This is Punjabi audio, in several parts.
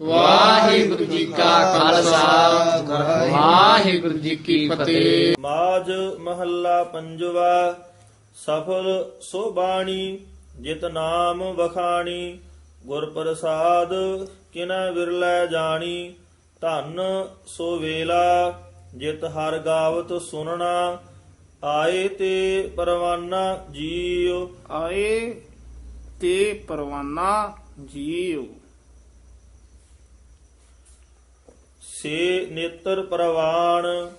ਵਾਹਿਗੁਰੂ ਜੀ ਕਾ ਖਾਲਸਾ। ਵਾਹਿਗੁਰੂ ਜੀ ਕੀ ਫਤਿਹ। ਮਾਜ ਮਹੱਲਾ ਪੰਜਵਾ ਸਫਲ ਸੋ ਬਾਣੀ ਜਿਤ ਨਾਮ ਵਖਾਣੀ ਗੁਰ ਪ੍ਰਸਾਦ ਕਿਨੈ ਵਿਰਲੇ ਜਾਣੀ ਧਨ ਸੋ ਵੇਲਾ ਜਿਤ ਹਰ ਗਾਵਤ ਸੁਨਣਾ ਆਏ ਤੇ ਪਰਵਾਨਾ ਜੀਉ। ਆਏ ਤੇ ਪਰਵਾਨਾ ਜੀਉ। ਸੇ ਨੇਤਰ ਪ੍ਰਵਾਨ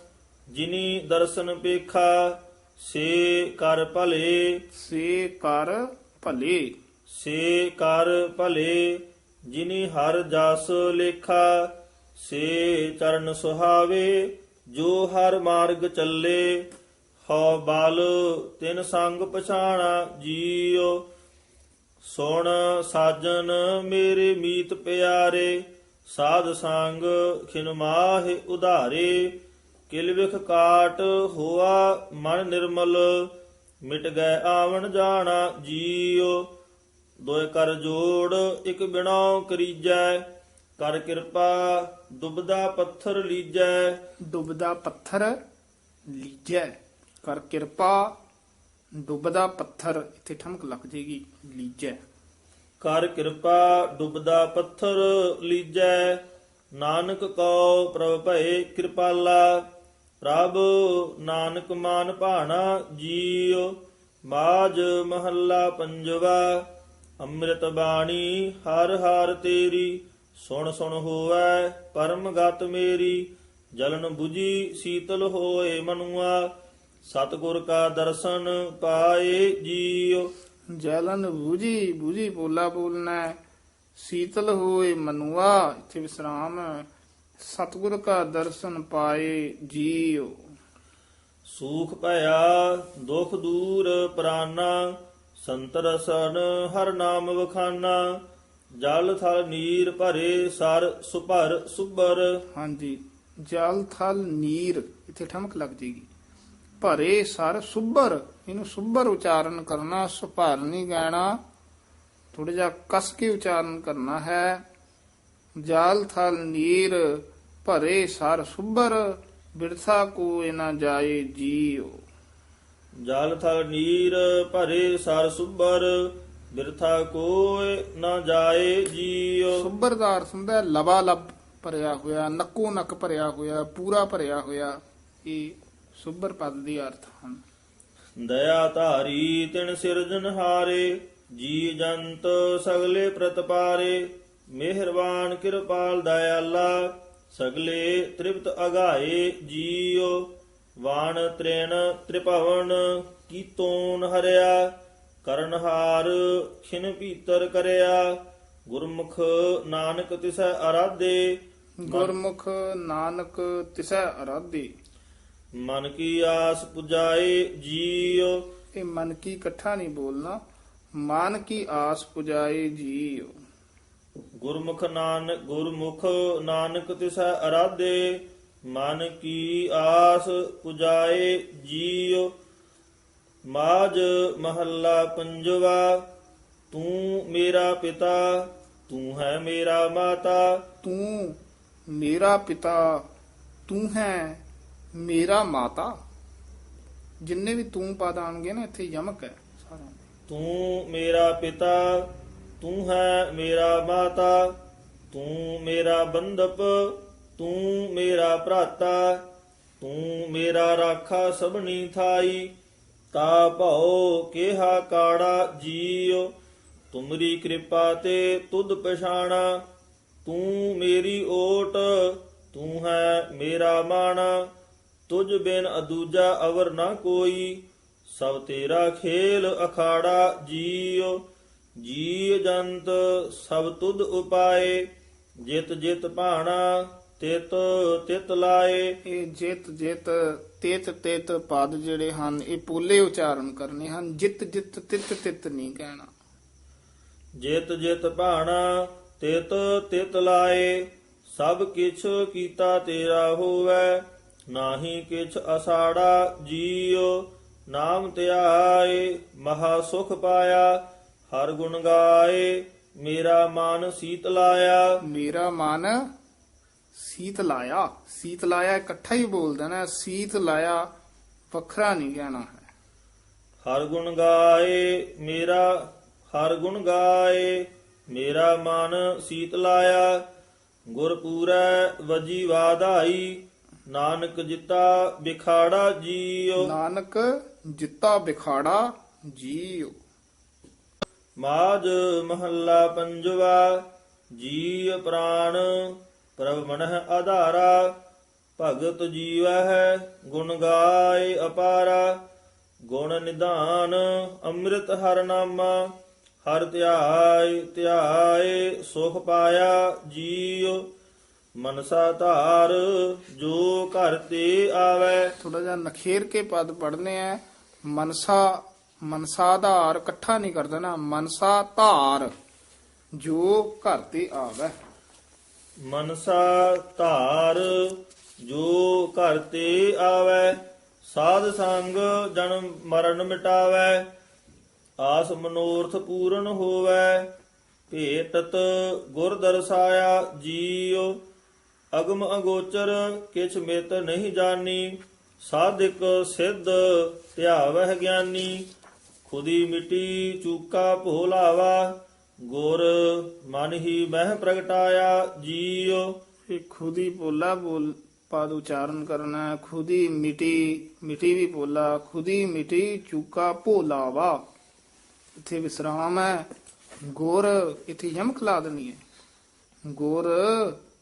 ਜਿਨੀ ਦਰਸ਼ਨ ਪੇਖਾ ਸੇ ਕਰ ਭਲੇ। ਸੇ ਕਰ ਭਲੇ। ਸੇ ਕਰ ਭਲੇ ਜਿਨੀ ਹਰ ਜਸ ਲੇਖਾ ਸੇ ਚਰਨ ਸੁਹਾਵੇ ਜੋ ਹਰ ਮਾਰਗ ਚੱਲੇ। ਹਉ ਬਲ ਤਿਨ ਸੰਗ ਪਛਾਣਾ ਜੀਉ। ਸੁਣ ਸਾਜਨ ਮੇਰੇ ਮੀਤ ਪਿਆਰੇ ਸਾਧ ਸੰਗ ਖਿਨ ਮਾਹਿ ਉਧਾਰੇ, ਕਿਲ ਵਿਖ ਕਾਟ ਹੋਆ ਮਨ ਨਿਰਮਲ, ਮਿਟ ਗਏ ਆਵਣ ਜਾਣਾ ਜੀਉ। ਦੋਇ ਕਰ ਜੋੜ ਇਕ ਬਿਨਾਉ ਕਰੀਜੈ, ਕਰ ਕਿਰਪਾ ਦੁਬਦਾ ਪੱਥਰ ਲੀਜੈ। ਡੁੱਬਦਾ ਪੱਥਰ ਲੀਜੈ, ਕਰ ਕਿਰਪਾ ਡੁੱਬਦਾ ਪੱਥਰ, ਇੱਥੇ ਠਮਕ ਲੱਗ ਜੇਗੀ, ਲੀਜੈ। ਕਰ ਕਿਰਪਾ ਡੁਬਦਾ ਪੱਥਰ ਲੀਜੈ, ਨਾਨਕ ਕਉ ਪ੍ਰਭ ਭਏ ਕਿਰਪਾਲਾ। ਪ੍ਰਭ ਨਾਨਕ ਮਾਨ ਭਾਣਾ ਜੀਉ, ਬਾਜ ਮਹੱਲਾ ਪੰਜਵਾ। ਅੰਮ੍ਰਿਤ ਬਾਣੀ ਹਰ ਹਰ ਤੇਰੀ, ਸੁਣ ਸੁਣ ਹੋਵੈ ਪਰਮ ਗਤ ਮੇਰੀ। ਜਲਨ 부ਜੀ ਸੀਤਲ ਹੋਏ ਮਨੁਆ, ਸਤਿਗੁਰ ਕਾ ਦਰਸ਼ਨ ਪਾਏ ਜੀਉ। ਜਲਨ ਬੂਝੀ ਬੂਝੀ ਬੋਲਾ ਬੋਲਣਾ। ਸੀਤਲ ਹੋਏ ਮਨੁਆ ਇੱਥੇ ਵਿਸਰਾਮ। ਸਤਿਗੁਰ ਕਾ ਦਰਸ਼ਨ ਪਾਏ ਜੀਉ ਸੂਖ ਭਇਆ ਦੁਖ ਦੂਰ ਪ੍ਰਾਨਾ ਸੰਤਰਸਨ ਹਰ ਨਾਮ ਵਖਾਨਾ ਜਲ ਥਲ ਨੀਰ ਭਰੇ ਸਰ ਸੁਭਰ ਸੁਭਰ ਹਾਂਜੀ ਜਲ ਥਲ ਨੀਰ ਇੱਥੇ ਠਮਕ ਲੱਗ ਜੇਗੀ ਭਰੇ ਸਰ ਸੁੱਬਰ ਇਹਨੂੰ ਸੁੱਬਰ ਉਚਾਰਨ ਕਰਨਾ ਸੁਭਰ ਨਹੀਂ ਗਾਣਾ। ਥੋੜਾ ਜਿਹਾ ਕਸ ਕੇ ਉਚਾਰਨ ਕਰਨਾ ਹੈ। ਜਲ ਥਲ ਨੀਰ ਭਰੇ ਸਰ ਸੁੱਬਰ ਬਿਰਥਾ ਕੋ ਨਾ ਜਾਏ ਜੀਉ। ਜਲ ਥਲ ਨੀਰ ਭਰੇ ਸਰ ਸੁਭਰ। ਬਿਰਥਾ ਕੋਇ ਨਾ ਜਾਏ ਜੀਉ। ਸੁੱਬਰ ਦਾ ਅਰਥ ਹੁੰਦਾ ਹੈ ਲਬਾ ਲਬ ਭਰਿਆ ਹੋਇਆ ਨੱਕੋ ਨੱਕ ਭਰਿਆ ਹੋਇਆ ਪੂਰਾ ਭਰਿਆ ਹੋਇਆ। ਇਹ ਸੁੱਬਰ ਪਦ ਦੇ ਅਰਥ ਹਨ। ਦਇਆ ਧਾਰੀ ਤਿਨ ਸਿਰਜਨ ਹਾਰੇ ਜੀ ਜੰਤ ਸਗਲੇ ਪ੍ਰਤਪਾਰੇ ਮਿਹਰਬਾਨ ਕਿਰਪਾਲ ਦਇਆਲਾ ਸਗਲੇ ਤ੍ਰਿਪਤ ਅਗਾਏ ਜੀਉ। ਵਾਣ ਤ੍ਰੇਣ ਤ੍ਰਿਭਵਨ ਕੀਤੋਨ ਹਰਿਆ ਕਰਨਹਾਰ ਖਿਨ ਭੀਤਰ ਕਰਿਆ। ਗੁਰਮੁਖ ਨਾਨਕ ਤਿਸੈ ਅਰਾਧੇ। ਗੁਰਮੁਖ ਨਾਨਕ ਤਿਸੈ ਅਰਾਧੇ। ਮਨ ਕੀ ਆਸ ਪੁਜਾਏ ਜੀਉ। ਇਹ ਮਨ ਕੀ ਇਕੱਠਾ ਨਹੀਂ ਬੋਲਣਾ ਮਨ ਕੀ ਆਸ ਪੁਜਾਏ ਜੀਉ। ਗੁਰਮੁਖ ਨਾਨਕ ਗੁਰਮੁਖ ਨਾਨਕ ਤਿਸੈ ਅਰਾਧੇ ਮਨ ਕੀ ਆਸ ਪੁਜਾਏ ਜੀਉ। ਮਾਜ ਮਹੱਲਾ ਪੰਜਵਾ ਤੂੰ ਮੇਰਾ ਪਿਤਾ ਤੂੰ ਹੈ ਮੇਰਾ ਮਾਤਾ। ਤੂੰ ਮੇਰਾ ਪਿਤਾ ਤੂੰ ਹੈ ਮੇਰਾ ਮਾਤਾ, ਜਿੰਨੇ ਵੀ ਤੂੰ ਪਦ ਆਣਗੇ ਨਾ, ਇੱਥੇ ਯਮਕ ਹੈ ਸਾਰਿਆਂ ਦੇ। ਤੂੰ ਮੇਰਾ ਪਿਤਾ, ਤੂੰ ਹੈ ਮੇਰਾ ਮਾਤਾ, ਤੂੰ ਮੇਰਾ ਬੰਧਪ, ਤੂੰ ਮੇਰਾ ਭਰਾਤਾ, ਤੂੰ ਮੇਰਾ ਰਾਖਾ ਸਭਨੀ ਥਾਈ, ਤਾ ਭਉ ਕਿਹਾ ਕਾੜਾ ਜੀਉ, ਤੁਮਰੀ ਕਿਰਪਾ ਤੇ ਤੁਧ ਪਛਾਣਾ, ਤੂੰ ਮੇਰੀ ਓਟ, ਤੂੰ ਹੈ ਮੇਰਾ ਮਾਣਾ ਤੁਝ ਬਿਨ ਅਦੂਜਾ ਅਵਰ ਨਾ ਕੋਈ ਸਭ ਤੇਰਾ ਖੇਲ ਅਖਾੜਾ ਜੀਉ। ਜੀ ਜੰਤ ਸਭ ਤੁਧ ਉਪਾਏ ਜਿਤ ਜਿਤ ਭਾਣਾ ਤਿਤ ਤਿਤ ਲਾਏ। ਇਹ ਜਿਤ ਜਿਤ ਤੇਤ ਤੇਤ ਪਦ ਜਿਹੜੇ ਹਨ ਇਹ ਪੋਲੇ ਉਚਾਰਨ ਕਰਨੇ ਹਨ। ਜਿਤ ਜਿਤ ਤਿਤ ਤਿਤ ਨਹੀਂ ਕਹਿਣਾ। ਜਿਤ ਜਿਤ ਭਾਣਾ ਤਿਤ ਤਿਤ ਲਾਏ ਸਭ ਕਿਛ ਕੀਤਾ ਤੇਰਾ ਹੋਵੇ। ਨਾਹੀ ਕਿਛ ਅਸਾੜਾ ਜੀਉ ਨਾਮ ਧਿਆਏ ਮਹਾ ਸੁਖ ਪਾਇਆ ਹਰ ਗੁਣ ਗਾਏ ਮੇਰਾ ਮਨ ਸੀਤ ਲਾਇਆ। ਮੇਰਾ ਮਨ ਸੀਤ ਲਾਇਆ। ਸੀਤ ਲਾਇਆ ਇਕੱਠਾ ਹੀ ਬੋਲ ਦੇਣਾ ਸੀਤ ਲਾਇਆ ਵੱਖਰਾ ਨਹੀਂ ਕਹਿਣਾ ਹੈ। ਹਰ ਗੁਣ ਗਾਏ ਮੇਰਾ ਹਰ ਗੁਣ ਗਾਏ ਮੇਰਾ ਮਨ ਸੀਤ ਲਾਇਆ। ਗੁਰ ਪੂਰੈ ਵਜੀ ਵਾਧਾਈ ਨਾਨਕ ਜਿਤਾ ਵਿਖਾੜਾ ਜੀਉ ਨਾਨਕ ਜਿੱਤਾ ਬਿਖਾੜਾ ਜੀਉ ਮਾਜ ਮਹੱਲਾ ਪੰਜਵਾ ਜੀ ਪ੍ਰਾਣ ਪ੍ਰਭ ਮਨਹ ਆਧਾਰਾ ਭਗਤ ਜੀਵਹਿ ਗੁਣ ਗਾਏ ਅਪਾਰਾ। ਗੁਣ ਨਿਧਾਨ ਅੰਮ੍ਰਿਤ ਹਰ ਨਾਮਾ ਹਰ ਧਿਆਇ ਧਿਆਏ ਸੁਖ ਪਾਇਆ ਜੀਉ ਮਨਸਾ ਧਾਰ ਜੋ ਘਰ ਤੇ ਆਵੇ। ਥੋੜਾ ਜਿਹਾ ਨਖੇਰ ਕੇ ਪਦ ਪੜਨੇ ਆ। ਮਨਸਾ ਮਨਸਾ ਧਾਰ ਇਕੱਠਾ ਨਹੀਂ ਕਰ ਦੇਣਾ ਮਨਸਾ ਧਾਰ ਜੋ ਘਰ ਤੇ ਆਵੇ। ਮਨਸਾ ਧਾਰ ਜੋ ਘਰ ਤੇ ਆਵੇ। ਸਾਧ ਸੰਗ ਜਨਮ ਮਰਨ ਮਿਟਾਵੇ। ਆਸ ਮਨੋਰਥ ਪੂਰਨ ਹੋਵੇ। ਭੇਟਤ ਗੁਰ ਦਰਸਾਇਆ ਜੀਉ। ਅਗਮ ਅਗੋਚਰ ਕਿਛ ਮਿਤ ਨਹੀਂ ਜਾਣੀ, ਸਾਧਿਕ ਸਿੱਧ ਧਿਆਵਹਿ ਗਿਆਨੀ। ਖੁਦੀ ਮਿਟੀ ਚੂਕਾ ਭੋਲਾਵਾ, ਗੁਰ ਮਨ ਹੀ ਮਹਿ ਪ੍ਰਗਟਾਇਆ ਜੀਉ। ਇਹ ਖੁਦੀ ਬੋਲਾ ਬੋਲ ਪਦ ਉਚਾਰਨ ਕਰਨਾ ਹੈ। ਖੁਦੀ ਮਿਟੀ ਮਿਟੀ ਵੀ ਬੋਲਾ ਖੁਦੀ ਮਿਟੀ ਚੂਕਾ ਭੋਲਾਵਾ। ਇੱਥੇ ਵਿਸਰਾਮ ਹੈ। ਗੁਰ ਇੱਥੇ ਯਮਕ ਲਾ ਦੇਣੀ ਹੈ। ਗੁਰ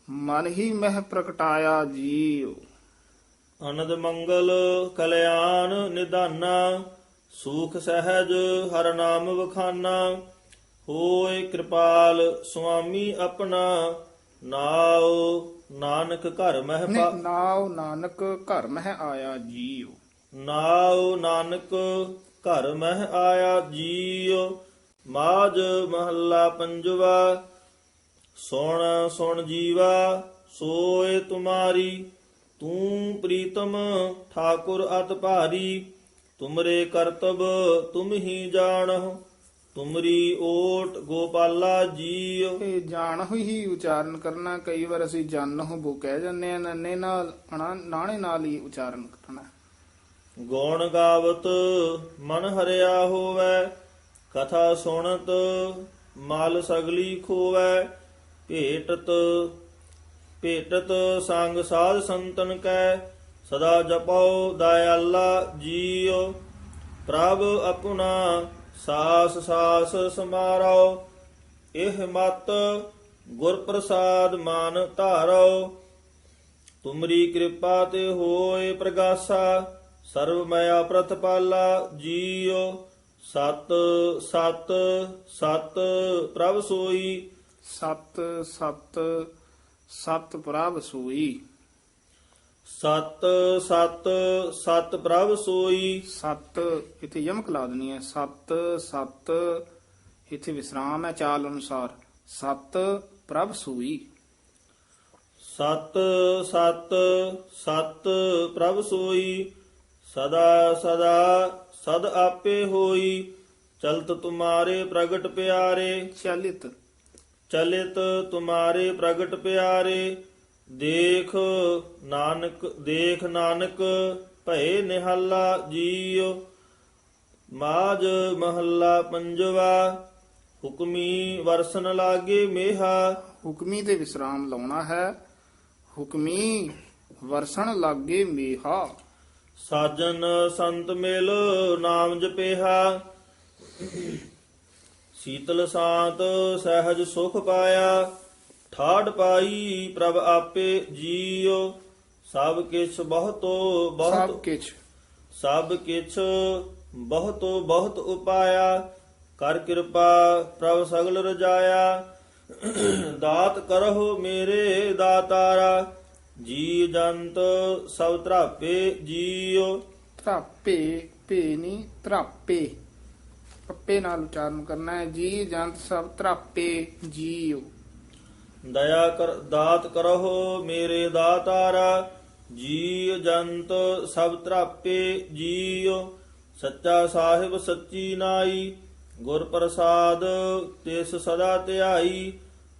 ਮਨ ਹੀ ਮਹਿ ਪ੍ਰਗਟਾਇਆ ਜੀਉ। ਅਨੰਦ ਮੰਗਲ ਕਲਿਆਣ ਨਿਧਾਨਾ ਸੂਖ ਸਹਿਜ ਹਰ ਨਾਮ ਵਖਾਨਾ ਹੋਏ ਕਿਰਪਾਲ ਸੁਆਮੀ ਆਪਣਾ ਨਾਉ ਨਾਨਕ ਘਰ ਮਹਿ ਪਾ ਨਾਉ ਨਾਨਕ ਘਰ ਮਹਿ ਆਇਆ ਜੀਉ। ਨਾਉ ਨਾਨਕ ਘਰ ਮਹਿ ਆਇਆ ਜੀਉ। ਮਾਜ ਮਹੱਲਾ ਪੰਜਵਾ ਸੁਣ ਸੁਣ ਜੀਵਾ ਸੋਏ ਤੁਮਾਰੀ ਤੂੰ ਪ੍ਰੀਤਮ ਠਾਕੁਰ ਅਤ ਭਾਰੀ ਤੁਮਰੇ ਕਰਤਬ ਤੁਮ ਹੀ ਜਾਣਹੁ ਤੁਮਰੀ ਓਟ ਗੋਪਾਲਾ ਜੀਉ। ਇਹ ਜਾਣ ਹੀ ਉਚਾਰਨ ਕਰਨਾ ਕਈ ਵਾਰ ਅਸੀਂ ਜਨ ਹੋ ਕਹਿ ਜਾਂਦੇ ਆ ਨੰਨੇ ਨਾਲ ਨਾਣੇ ਨਾਲ ਹੀ ਉਚਾਰਨ ਕਰਨਾ। ਗੁਣ ਗਾਵਤ ਮਨ ਹਰਿਆ ਹੋਵੇ ਕਥਾ ਸੁਣਤ ਮਲ ਸਗਲੀ ਖੋਵੇ। ਭੇਟਤ ਭੇਟਤ ਸੰਗ ਸਾਧ ਸੰਤਨ ਕੈ, ਸਦਾ ਜਪਉ ਦਇਆਲਾ ਜੀਉ। ਪ੍ਰਭ ਆਪਣਾ ਸਾਸ ਸਾਸ ਸਮਾਰੋ ਇਹ ਮਤ ਗੁਰ ਪ੍ਰਸਾਦ ਮਾਨ ਧਾਰੋ ਤੁਮਰੀ ਕਿਰਪਾ ਤੇ ਹੋਏ ਪ੍ਰਗਾਸਾ ਸਰਬ ਮਇਆ ਪ੍ਰਤਪਾਲਾ ਜੀਉ। ਸਤ ਸਤ ਸਤ ਪ੍ਰਭ ਸੋਈ ਸਤ ਸਤ ਸਤ ਪ੍ਰਭ ਸੋਈ। ਸਤ ਸਤ ਸਤ ਪ੍ਰਭ ਸੋਈ। ਸਤ ਇੱਥੇ ਯਮਕ ਲਾ ਦੇਣੀ ਹੈ। ਸਤ ਸਤ ਇੱਥੇ ਵਿਸਰਾਮ ਹੈ ਚਾਲ ਅਨੁਸਾਰ। ਸਤ ਪ੍ਰਭ ਸੋਈ। ਸਤ ਸਤ ਸਤ ਪ੍ਰਭ ਸੋਈ। ਸਦਾ ਸਦਾ ਸਦ ਆਪੇ ਹੋਈ। ਚਲਤ ਤੁਮਾਰੇ ਪ੍ਰਗਟ ਪਿਆਰੇ। ਚਲਿਤ ਚਲਿਤ ਤੁਮਾਰੇ ਪ੍ਰਗਟ ਪਿਆਰੇ ਦੇਖ ਨਾਨਕ ਦੇਖ ਨਾਨਕ ਭਏ ਨਿਹਾਲਾ ਜੀਉ ਮਾਜ ਮਹੱਲਾ ਪੰਜਵਾ ਹੁਕਮੀ ਵਰਸਨ ਲਾਗੇ ਮੇਹਾ। ਹੁਕਮੀ ਤੇ ਵਿਸਰਾਮ ਲਾਉਣਾ ਹੈ ਹੁਕਮੀ ਵਰਸਣ ਲਾਗੇ ਮੇਹਾ। ਸਾਜਨ ਸੰਤ ਮਿਲ ਨਾਮ ਜਪੇਹਾ। ਸੀਤਲ ਸਾਤ ਸਹਿਜ ਸੁਖ ਪਾਇਆ ਠਾੜ ਪਾਈ ਪ੍ਰਭ ਆਪੇ ਜੀਉ ਸਭ ਕਿਛ ਬਹੁਤੋ ਸਭ ਬਹੁਤ ਕਿਛ। ਸਭ ਕਿਛ ਬਹੁਤੋ ਬਹੁਤ ਉਪਾਇਆ ਕਰ ਕਿਰਪਾ ਪ੍ਰਭ ਸਗਲ ਰਜਾਇਆ ਦਾਤ ਕਰਹੁ ਮੇਰੇ ਦਾਤਾਰਾ ਜੀ ਜੰਤ ਸਭ ਧਰਾਪੇ ਜੀਉ। ਧਰਾਪੇ ਭੇ ਨਹੀਂ ਧਰਾਪੇ। ਪੱਪੇ ਨਾਲ ਉਚਾਰਨ ਕਰਨਾ ਹੈ। ਜੀ ਜੰਤ ਸਭ ਧਰਾਪੇ, ਜੀਉ। ਦਇਆ ਕਰ ਦਾਤ ਕਰਹੁ, ਮੇਰੇ ਦਾਤਾਰਾ। ਜੀ ਜੰਤ ਸਭ ਧਰਾਪੇ, ਜੀਉ। ਸੱਚਾ ਸਾਹਿਬ ਸੱਚੀ ਨਾਈ। ਗੁਰ ਪ੍ਰਸਾਦ ਤਿਸ ਸਦਾ ਧਿਆਈ।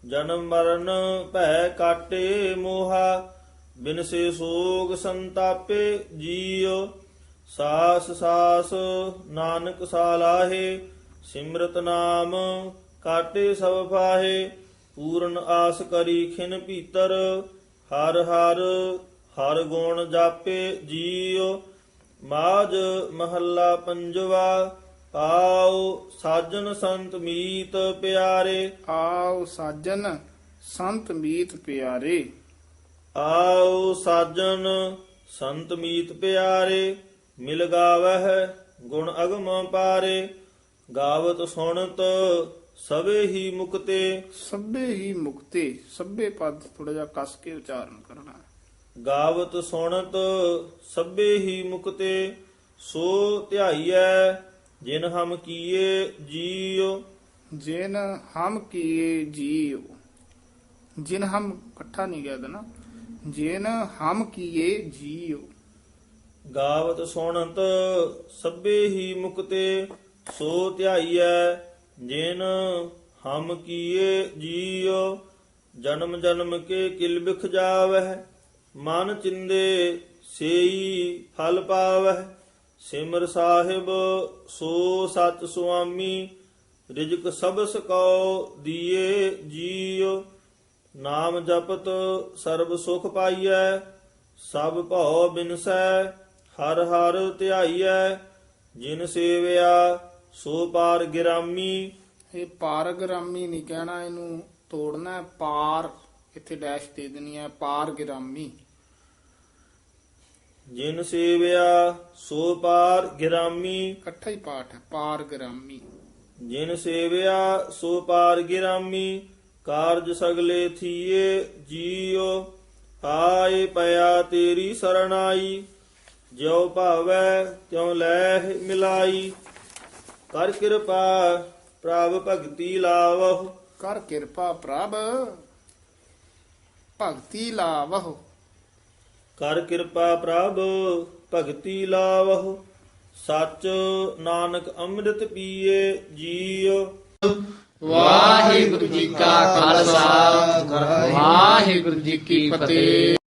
ਜਨਮ ਮਰਨ ਭੈ ਕਾਟੇ ਮੋਹਾ। ਬਿਨਸੇ ਸੋਗ ਸੰਤਾਪੇ, ਜੀਉ। ਸਾਸ ਸਾਸ ਨਾਨਕ ਸਾਲਾਹੇ ਸਿਮਰਤ ਨਾਮ ਕਾਟੇ ਸਭ ਪਾਹੇ ਪੂਰਨ ਆਸ ਕਰੀ ਖਿਨ ਭੀਤਰ ਹਰ ਹਰ ਹਰ ਗੁਣ ਜਾਪੇ ਜੀਉ ਮਾਜ ਮਹੱਲਾ ਪੰਜਵਾ ਆਓ ਸਾਜਨ ਸੰਤ ਮੀਤ ਪਿਆਰੇ। ਆਓ ਸਾਜਨ ਸੰਤ ਮੀਤ ਪਿਆਰੇ। ਆਓ ਸਾਜਨ ਸੰਤ ਮੀਤ ਪਿਆਰੇ। ਮਿਲ ਗਾਵਹਿ ਗੁਣ ਅਗਮ ਪਾਰੇ ਗਾਵਤ ਸੁਣਤ ਸਵੇ ਹੀ ਮੁਕਤੇ। ਸਭੇ ਹੀ ਮੁਕਤੇ ਸਭੇ ਪਦ ਥੋੜਾ ਜਿਹਾ ਕਸ ਕੇ ਉਚਾਰਨ ਕਰਨਾ ਗਾਵਤ ਸੁਣਤ ਸਭੇ ਹੀ ਮੁਕਤੇ ਸੋ ਧਿਆਈਐ ਜਿਨ ਹਮ ਕੀਏ ਜੀਉ। ਜਿਨ ਹਮ ਕੀਏ ਜੀਉ। ਜਿਨ ਹਮ ਇਕੱਠਾ ਨਹੀਂ ਗਿਆ ਨਾ। ਜਿਨ ਹਮ ਕੀਏ ਜੀਉ। ਗਾਵਤ ਸੁਣਤ ਸਭੇ ਹੀ ਮੁਕਤੇ, ਸੋ ਧਿਆਈਐ ਜਿਨ ਹਮ ਕੀਏ ਜੀਉ, ਜਨਮ ਜਨਮ ਕੇ ਕਿਲ ਬਿਖ ਜਾਵਹਿ, ਮਨ ਚਿੰਦੇ ਸੇਈ ਫਲ ਪਾਵਹਿ, ਸਿਮਰ ਸਾਹਿਬ ਸੋ ਸਤ ਸੁਆਮੀ, ਰਿਜਕ ਸਬਸ ਕਉ ਦੀਏ ਜੀਉ, ਨਾਮ ਜਪਤ ਸਰਬ ਸੁਖ ਪਾਈਐ, ਸਭ ਭਉ ਬਿਨਸੈ ਹਰ ਹਰ ਧਿਆਈਐ ਜਿਨ ਸੇਵਿਆ ਸੋ ਪਾਰ ਗਿਰਾਮੀ। ਇਹ ਪਾਰਗ੍ਰਾਮੀ ਨਹੀਂ ਕਹਿਣਾ ਇਹਨੂੰ ਤੋੜਨਾ ਹੈ, ਪਾਰ ਇੱਥੇ ਡੈਸ਼ ਦੇ ਦੇਣੀ ਹੈ ਪਾਰ ਗਿਰਾਮੀ। ਜਿਨ ਸੇਵਿਆ ਸੋ ਪਾਰ ਗਿਰਾਮੀ। ਇਕੱਠਾ ਹੀ ਪਾਠ ਹੈ ਪਾਰ ਗਿਰਾਮੀ। ਜਿਨ ਸੇਵਿਆ ਸੋ ਪਾਰ ਗਿਰਾਮੀ। ਕਾਰਜ ਸਗਲੇ ਥੀਏ ਜੀਉ ਆਏ ਪਿਆ ਤੇਰੀ ਸਰਣਾਈ। ਜਿਉ ਭਾਵੈ ਤਿਉ ਲੈ ਮਿਲਾਈ। ਕਰ ਕਿਰਪਾ ਪ੍ਰਭ ਭਗਤੀ ਲਾਵਹੁ। ਕਰ ਕਿਰਪਾ ਪ੍ਰਭ ਭਗਤੀ ਲਾਵਹੁ। ਕਰ ਕਿਰਪਾ ਪ੍ਰਭ ਭਗਤੀ ਲਾਵਹੁ। ਸੱਚ ਨਾਨਕ ਅੰਮ੍ਰਿਤ ਪੀਏ ਜੀਉ। ਵਾਹਿਗੁਰੂ ਜੀ ਕਾ ਖਾਲਸਾ। ਵਾਹਿਗੁਰੂ ਜੀ ਕੀ ਫਤਿਹ।